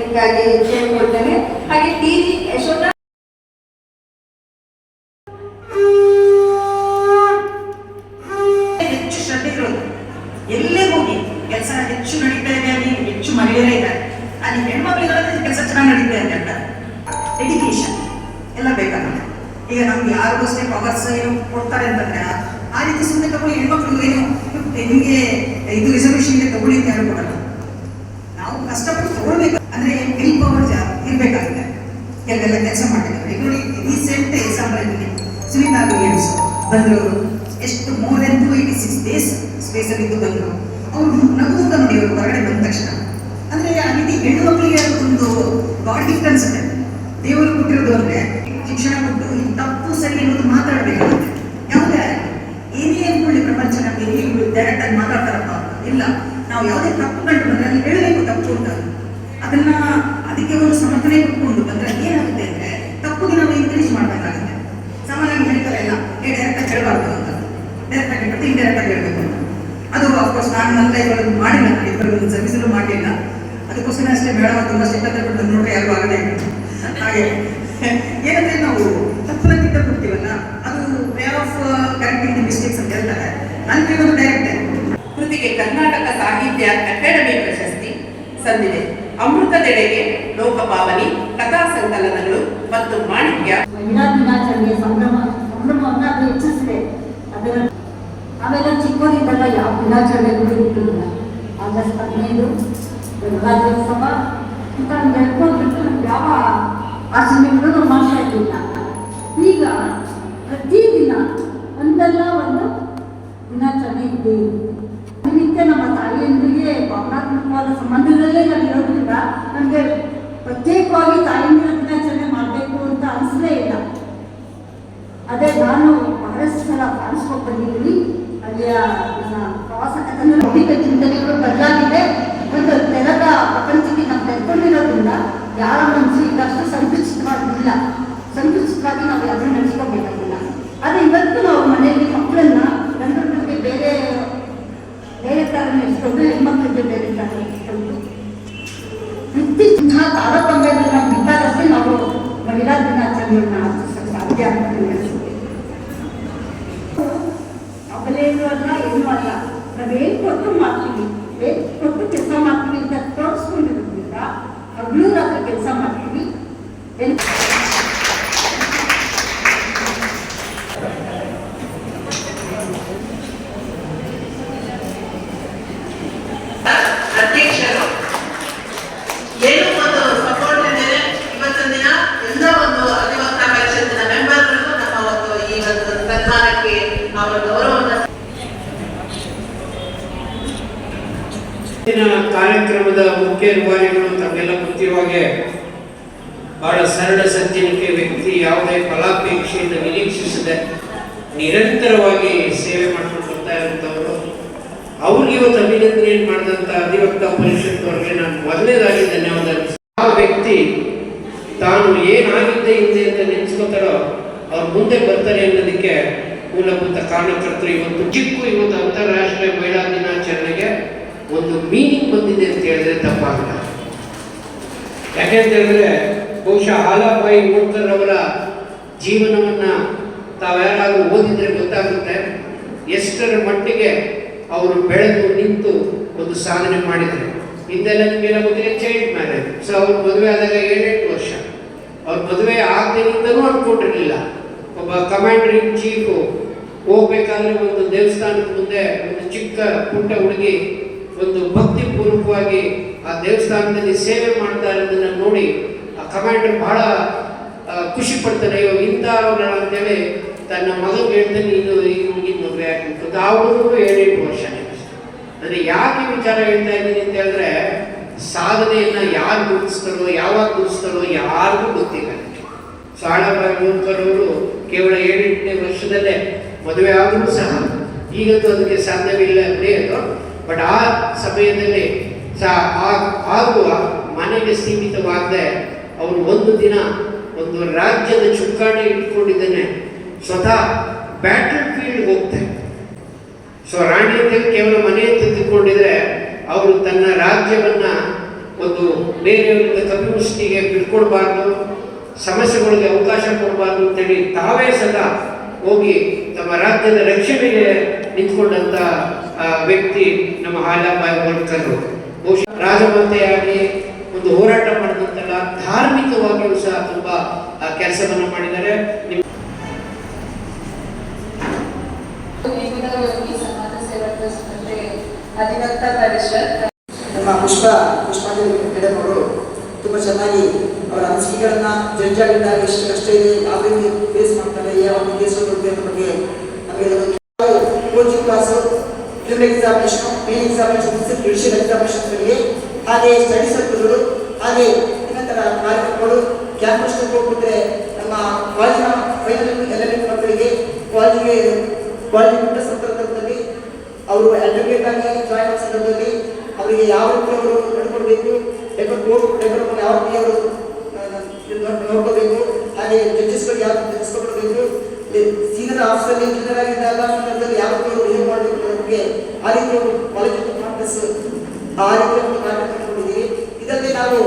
ಬೇಕಾಗಿ ಕೇಳ್ಕೊಳ್ತೇನೆ ಹಾಗೆ T G Yashoda ಎಲ್ಲೇ ಹೋಗಿ ಕೆಲಸ ಹೆಚ್ಚು ನಡೀತಾ ಇದೆ ಅಲ್ಲಿ, ಹೆಚ್ಚು ಮಹಿಳೆಯರೇ ಇದ್ದಾರೆ. ಅಲ್ಲಿ ಕೆಲಸ ಚೆನ್ನಾಗಿ ನಡೀತಾ ಇದೆ ಅಂತ. ಎಜುಕೇಶನ್ ಎಲ್ಲ ಬೇಕಾಗುತ್ತೆ. ಈಗ ನಮ್ಗೆ ಯಾರಿಗೂ ಅಷ್ಟೇ ಪವರ್ಸ್ ಏನು ಕೊಡ್ತಾರೆ ಅಂತಂದ್ರೆ, ಆ ರೀತಿ ಸುಮ್ಮನೆ ತಗೊಳ್ಳಿ ಹೆಣ್ಮಕ್ಳು ಏನು ನಿಮಗೆ ಇದು ರಿಸರ್ವೇಷನ್ಗೆ ತಗೊಳ್ಳಿ ಅಂತ ಹೇಳ್ಕೊಡಲ್ಲ ನಾವು ಕಷ್ಟಪಟ್ಟು ತಗೊಳ್ಬೇಕು. ಅಂದ್ರೆ ವಿಲ್ ಪವರ್ ಇರ್ಬೇಕಾಗುತ್ತೆ. ಕೆಲವೆಲ್ಲ ಕೆಲಸ ಮಾಡಿದ್ದಾರೆ. ನೋಡಿ ರೀಸೆಂಟ್ ಎಕ್ಸಾಂಪಲ್ ಸುನೀತಾ ವಿಲಿಯಮ್ಸ್ ಬಂದರು ಎಷ್ಟು more than two eighty six days ಸ್ಪೇಸಲ್ಲಿ ಇದ್ದು ಬಂದರು. ಅವರು ನಗುತ್ತ ನೋಡಿ, ಅವರು ಹೊರಗಡೆ ಬಂದ ತಕ್ಷಣ. ಅಂದ್ರೆ ಆ ರೀತಿ ಹೆಣ್ಣು ಮಕ್ಕಳಿಗೆ ಒಂದು ಗಾಡ್ ಗಿಫ್ಟ್ ಅನ್ಸುತ್ತೆ. ದೇವರು ಕೊಟ್ಟಿರೋದು ಅಂದ್ರೆ ಶಿಕ್ಷಣ ಕೊಟ್ಟು ತಪ್ಪು ಸರಿ ಅನ್ನೋದು ಮಾತಾಡಬೇಕಾಗುತ್ತೆ ಯಾವುದೇ ಏನೇ ಅನ್ಕೊಳ್ಳಿ ಪ್ರಪಂಚ ನಮಗೆ ಡೈರೆಕ್ಟ್ ಆಗಿ ಮಾತಾಡ್ತಾರಪ್ಪ. ಇಲ್ಲ, ನಾವು ಯಾವುದೇ ತಪ್ಪು ಕಂಡು ಬಂದ್ರೆ ಅಲ್ಲಿ ಹೇಳಬೇಕು, ತಪ್ಪು ಅಂತ. ಅದನ್ನ ಅದಕ್ಕೆ ಒಂದು ಸಮರ್ಥನೆ ಕೊಟ್ಕೊಂಡು ಬಂದ್ರೆ ಏನಾಗುತ್ತೆ ಅಂದ್ರೆ ತಪ್ಪುಗೆ ನಾವು ಎನ್ಕರೇಜ್ ಮಾಡಬೇಕಾಗುತ್ತೆ. ಸಾಮಾನ್ಯವಾಗಿ ಹೇಳ್ತಾರೆ ಇಲ್ಲ ಏ ಡೈರೆಕ್ಟ್ ಹೇಳಬಾರ್ದು ಅಂತ. ಡೈರೆಕ್ಟ್ ಆಗಿ ಹೇಳ್ಬಿಟ್ಟು ಇಂಡೈರೆಕ್ಟ್ ಹೇಳ್ಬೇಕು ಅಂತ. ಅದು ಅಫ್ಕೋರ್ಸ್ ನಾನು ನನ್ನ ಲೈಫಲ್ಲಿ ಮಾಡಿಲ್ಲ, ನಾನು ಇಬ್ಬರು ಒಂದು ಸರ್ವಿಸಲ್ಲೂ ಮಾಡಲಿಲ್ಲ ಅದಕ್ಕೋಸ್ಕರ ಅಷ್ಟೇ ಬೇಡ ತುಂಬಾ ಸಿಟ್ಟತ್ತೆ ಬಿಟ್ಟು ನೋಡ್ರೆ ಯಾರು ಆಗದೆ ಹಾಗೆ. ಏನಂದ್ರೆ ನಾವು ತಪ್ಪನ್ನ ತಿದ್ದ ಕೊಡ್ತೀವಲ್ಲ ಅದು way of correcting the mistakes ಅಂತ ಹೇಳ್ತಾರೆ. ನಾನು ಕೇಳೋದು ಡೈರೆಕ್ಟ್ ಕೃತಿಗೆ ಕರ್ನಾಟಕ ಸಾಹಿತ್ಯ ಅಕಾಡೆಮಿ ಪ್ರಶಸ್ತಿ ಸಂದಿದೆ. ಅಮೃತದೆಡೆಗೆ ಲೋಕಭಾವನಿ ಕಥಾ ಸಂಕಲನಗಳು ಮತ್ತು ಮಾಣಿಕ್ಯ. ಮಹಿಳಾ ದಿನಾಚರಣೆ ಸಂಭ್ರಮ ಸಂಭ್ರಮವನ್ನು ಅದು ಹೆಚ್ಚಿಸಿದೆ ಅದರ ಆಮೇಲೆ ಚಿಕ್ಕವರಿದ್ದಾಗ ಯಾವ ದಿನಾಚರಣೆಗಳು ಇರಲಿಲ್ಲ ಆಗಸ್ಟ್ ಹದಿನೈದು, ಗಣರಾಜ್ಯೋತ್ಸವ ಅಂತ ಹೇಳ್ಕೊಂಡ್ಬಿಟ್ಟು ನಮ್ಗೆ ಯಾವ ಆಚರಣೆಗಳು ನಾವು ಮಾಡ್ತಾ ಇರಲಿಲ್ಲ. ಈಗ ಪ್ರತಿದಿನ ಒಂದಲ್ಲ ಒಂದು ದಿನಾಚರಣೆ ಇದೆ. ಭಾವನಾತ್ಮಕವಾದ ಸಂಬಂಧಗಳಲ್ಲೇ ನಾನು ಇರೋದ್ರಿಂದ ನನಗೆ ಪ್ರತ್ಯೇಕವಾಗಿ ತಾಯಿಂದಿನ ದಿನಾಚರಣೆ ಮಾಡಬೇಕು ಅಂತ ಅನಿಸಲೇ ಇಲ್ಲ. ಅದೇ ನಾನು ಬಹಳಷ್ಟು ಸಲ ಕಾಣಿಸ್ಕೊಂಡು ಬಂದಿದ್ದೀನಿ. ಅಲ್ಲಿಯ ನನ್ನ ಪ್ರವಾಸ ಕಥನ ಭೌತಿಕ ಚಿಂತನೆಗಳು ಬದಲಾಗಿದೆ. ಒಂದು ತೆರೆದ ಪ್ರಪಂಚಕ್ಕೆ ನಾವು ತೆಗೆದುಕೊಂಡಿರೋದ್ರಿಂದ ಯಾರ ಮನಸ್ಸು ಈಗ ಅಷ್ಟು ಸಂಕುಚಿತವಾಗಿಲ್ಲ ಅವಲೇನು ಅಲ್ಲ ಏನೂ ಅಲ್ಲ. ನಾವೇನು ಕೊಟ್ಟು ಮಾಡ್ತೀವಿ? ಏನು ಕೊಟ್ಟು ಕೆಲಸ ಮಾಡ್ತೀವಿ ಅಂತ ತೋರಿಸ್ಕೊಂಡಿರೋದ್ರಿಂದ ಹಗಲು ರಾತ್ರಿ ಕೆಲಸ ಮಾಡ್ತೀವಿ ಅಧ್ಯಕ್ಷರು ಏನು ಒಂದು ಸಪೋರ್ಟ್ ಇದೆ ಇವತ್ತಿನ ದಿನ ಎಲ್ಲ ಒಂದು ಅಧಿವಕ್ತ ಪರಿಷತ್ತಿನ ಮೆಂಬರ್ಗಳಿಗೂ ನಮ್ಮ ಒಂದು ಈ ಒಂದು ಸನ್ಮಾನಕ್ಕೆ ಅವರ ಗೌರವವನ್ನು ಇವತ್ತಿನ ಕಾರ್ಯಕ್ರಮದ ಮುಖ್ಯ ರೂವಾರಿಗಳು ತಮಗೆಲ್ಲ ಗೊತ್ತಿರುವ ಹಾಗೆ ಬಹಳ ಸರಳ ಸಜ್ಜನಿಕೆ ವ್ಯಕ್ತಿ, ಯಾವುದೇ ಫಲಾಪೇಕ್ಷೆಯಿಂದ ನಿರೀಕ್ಷಿಸದೆ ನಿರಂತರವಾಗಿ ಸೇವೆ ಮಾಡ್ಕೊಂಡು ಬರ್ತಾ ಇರುವಂಥವರು ಅವ್ರಿಗೆ ಇವತ್ತು ಅಭಿನಂದನೆ ಮಾಡಿದಂಥ ಅಧಿವಕ್ತ ಪರಿಷತ್ ಅವರಿಗೆ ನಾನು ಮೊದಲನೇದಾಗಿ ಧನ್ಯವಾದ. ಆ ವ್ಯಕ್ತಿ ತಾನು ಏನಾಗಿದ್ದೆ ಹಿಂದೆ ಅಂತ ನೆನೆಸ್ಕೋತಾರೋ ಅವ್ರು ಮುಂದೆ ಬರ್ತಾರೆ ಅನ್ನೋದಕ್ಕೆ ಮೂಲಭೂತ ಕಾರಣಕರ್ತರು ಇವತ್ತು ಚಿಕ್ಕು ಇವತ್ತು ಅಂತಾರಾಷ್ಟ್ರೀಯ ಮಹಿಳಾ ದಿನಾಚರಣೆಗೆ ಒಂದು ಮೀನಿಂಗ್ ಬಂದಿದೆ ಅಂತ ಹೇಳಿದ್ರೆ ತಪ್ಪಾಗಲ್ಲ. ಯಾಕೆಂತ ಹೇಳಿದ್ರೆ, ಬಹುಶಃ ಹಾಲಾಬಾಯಿ ಅವರ ಜೀವನವನ್ನ ತಾವ್ಯಾರಾದ್ರೂ ಓದಿದ್ರೆ ಗೊತ್ತಾಗುತ್ತೆ. ಎಷ್ಟರ ಮಟ್ಟಿಗೆ ಅವರು ಬೆಳೆದು ನಿಂತು ಒಂದು ಸಾಧನೆ ಮಾಡಿದ್ರು. ಇದೆಲ್ಲ ನಿಮಗೆಲ್ಲ ಗೊತ್ತಿದೆ ಚೈಲ್ಡ್ ಮ್ಯಾರೇಜ್ ಸೊ ಅವ್ರ ಮದುವೆ ಆದಾಗ ಏಳೆಂಟು ವರ್ಷ. ಅವ್ರ ಮದುವೆ ಆಗದಿಂದನೂ ಅನ್ಕೊಂಡಿರಲಿಲ್ಲ. ಒಬ್ಬ ಕಮಾಂಡರ್ ಇನ್ ಚೀಫು ಹೋಗ್ಬೇಕಾದ್ರೆ ಒಂದು ದೇವಸ್ಥಾನದ ಮುಂದೆ ಒಂದು ಚಿಕ್ಕ ಪುಟ್ಟ ಹುಡುಗಿ ಒಂದು ಭಕ್ತಿ ಪೂರ್ವಕವಾಗಿ ಆ ದೇವಸ್ಥಾನದಲ್ಲಿ ಸೇವೆ ಮಾಡ್ತಾ ಇರೋದನ್ನ ನೋಡಿ ಆ ಕಮಾಂಡರ್ ಬಹಳ ಖುಷಿ ಪಡ್ತಾರೆ, ಅಯ್ಯೋ ಇಂಥವ್ರ ಅಂತೇಳಿ ತನ್ನ ಮಗನಿಗೆ ಹೇಳ್ತಾನೆ, ಇದು ಹುಡುಗಿ ಮದುವೆ ಆಗಿರ್ತದೆ ಹುಡುಗರು ಏಳೆಂಟು ವರ್ಷ ಅಂದ್ರೆ ಯಾಕೆ ವಿಚಾರ ಹೇಳ್ತಾ ಇದ್ದೀನಿ ಅಂತ ಹೇಳಿದ್ರೆ, ಸಾಧನೆಯನ್ನ ಯಾರು ಗುರುತಿಸ್ತಾರೋ, ಯಾವಾಗ ಗುರುತಿಸ್ತಾರೋ ಯಾರಿಗೂ ಗೊತ್ತಿಲ್ಲ. ಸಾಳಬಾಯಿ ಕೇವಲ ಏಳೆಂಟನೇ ವರ್ಷದಲ್ಲೇ ಮದುವೆ ಆದರೂ ಸಹ ಈಗಂತೂ ಅದಕ್ಕೆ ಸಾಧ್ಯವಿಲ್ಲ ನಡೆಯೋದು ಬಟ್ ಆ ಸಮಯದಲ್ಲಿ ಸಹ ಆಗುವ ಮನೆಗೆ ಸೀಮಿತವಾಗದೆ ಅವರು ಒಂದು ದಿನ ಒಂದು ರಾಜ್ಯದ ಚುಕ್ಕಾಣಿ ಇಟ್ಕೊಂಡಿದ್ದಾನೆ. ಸ್ವತಃ ಬ್ಯಾಟಲ್ ಫೀಲ್ಡ್ ಹೋಗ್ತಾರೆ ಸೊ ರಾಣಿ ಕೇವಲ ಮನೆ ತಿದ್ದುಕೊಂಡಿದ್ರೆ ಅವರು ತನ್ನ ರಾಜ್ಯವನ್ನ ಒಂದು ಬೇರೆಯವರಿಂದ ಕಪಿಮುಷ್ಟಿಗೆ ಬಿಟ್ಕೊಡ್ಬಾರ್ದು ಸಮಸ್ಯೆಗಳಿಗೆ ಅವಕಾಶ ಕೊಡಬಾರ್ದು ಅಂತೇಳಿ ತಾವೇ ಸದಾ ಹೋಗಿ ತಮ್ಮ ರಾಜ್ಯದ ರಕ್ಷಣೆಗೆ ನಿಂತ್ಕೊಂಡಂತ ಆ, ವ್ಯಕ್ತಿ ನಮ್ಮ ಹಾಲಾಬಾಯಿ ಹೋಲ್ಕರು ಬಹುಶಃ ರಾಜಮಾತೆಯಾಗಿ ಒಂದು ಹೋರಾಟ ಮಾಡಿದಂತೆಲ್ಲ ಧಾರ್ಮಿಕವಾಗಿಯೂ ಸಹ ತುಂಬಾ ಕೆಲಸವನ್ನು ಮಾಡಿದ್ದಾರೆ. ನಮ್ಮ ಪುಷ್ಪ, ಪುಷ್ಪಾಂಜಲಿ ಮೇಡಮ್ ತುಂಬ ಚೆನ್ನಾಗಿ ಅವರ ಅನಿಸಿಕೆಗಳನ್ನ ಜಡ್ಜ್ ಆಗಿದ್ದಾಗ ಎಷ್ಟು ಕಷ್ಟ ಇದೆ, ಯಾವ ರೀತಿ ಫೇಸ್ ಮಾಡ್ತಾರೆ, ಯಾವ ಕೇಸ್ ಬಗ್ಗೆ ನಮಗೆ coaching class film examination main examination judicial ಎಕ್ಸಾಮಿನೇಷನ್ಸ್ಗಳಿಗೆ ಹಾಗೆ ಸ್ಟಡಿ ಸರ್ಕಲ್ಗಳು ಹಾಗೆ ಇನ್ನಿತರ ಕಾರ್ಯಕ್ರಮಗಳು ಕ್ಯಾಂಪಸ್ ಹೋಗ್ಬಿಟ್ರೆ ನಮ್ಮ ಕಾಲೇಜಿನ ಫೈನಲ್ ಎಲೆಮೆಂಟ್ ಮಕ್ಕಳಿಗೆ ಕಾಲೇಜಿಗೆ ಕಾಲೇಜಿಗೆ ಬಿಟ್ಟ ಸಂದರ್ಭದಲ್ಲಿ ಅವರು ಅಡ್ವೊಕೇಟ್ ಆಗಿ ಜಾಯ್ನ್ ಸಂದರ್ಭದಲ್ಲಿ ಅವರಿಗೆ ಯಾವ ರೀತಿ ಅವರು ನಡ್ಕೊಳ್ಬೇಕು ರೆಕಾರ್ಡ್ ಯಾವ ರೀತಿ ಅವರು ನೋಡ್ಕೋಬೇಕು ಹಾಗೆ ಜಡ್ಜಸ್ಗಳು ಯಾವ ರೀತಿ ಜಡ್ಜಸ್ಕೊಳ್ಬೇಕು ಸೀನಿಯರ್ ಆಫೀಸರ್ ಇಂಜಿನಿಯರ್ ಆಗಿದ್ದಾಗ ಸಂದರ್ಭದಲ್ಲಿ ಯಾವ ರೀತಿ ಏನು ಮಾಡಬೇಕು ನಮಗೆ ಆ ರೀತಿ ಅವರು ಕಾಲೇಜ್ ಆ ರೀತಿ ಒಂದು ಕಾರ್ಯಕ್ರಮ ನಾವು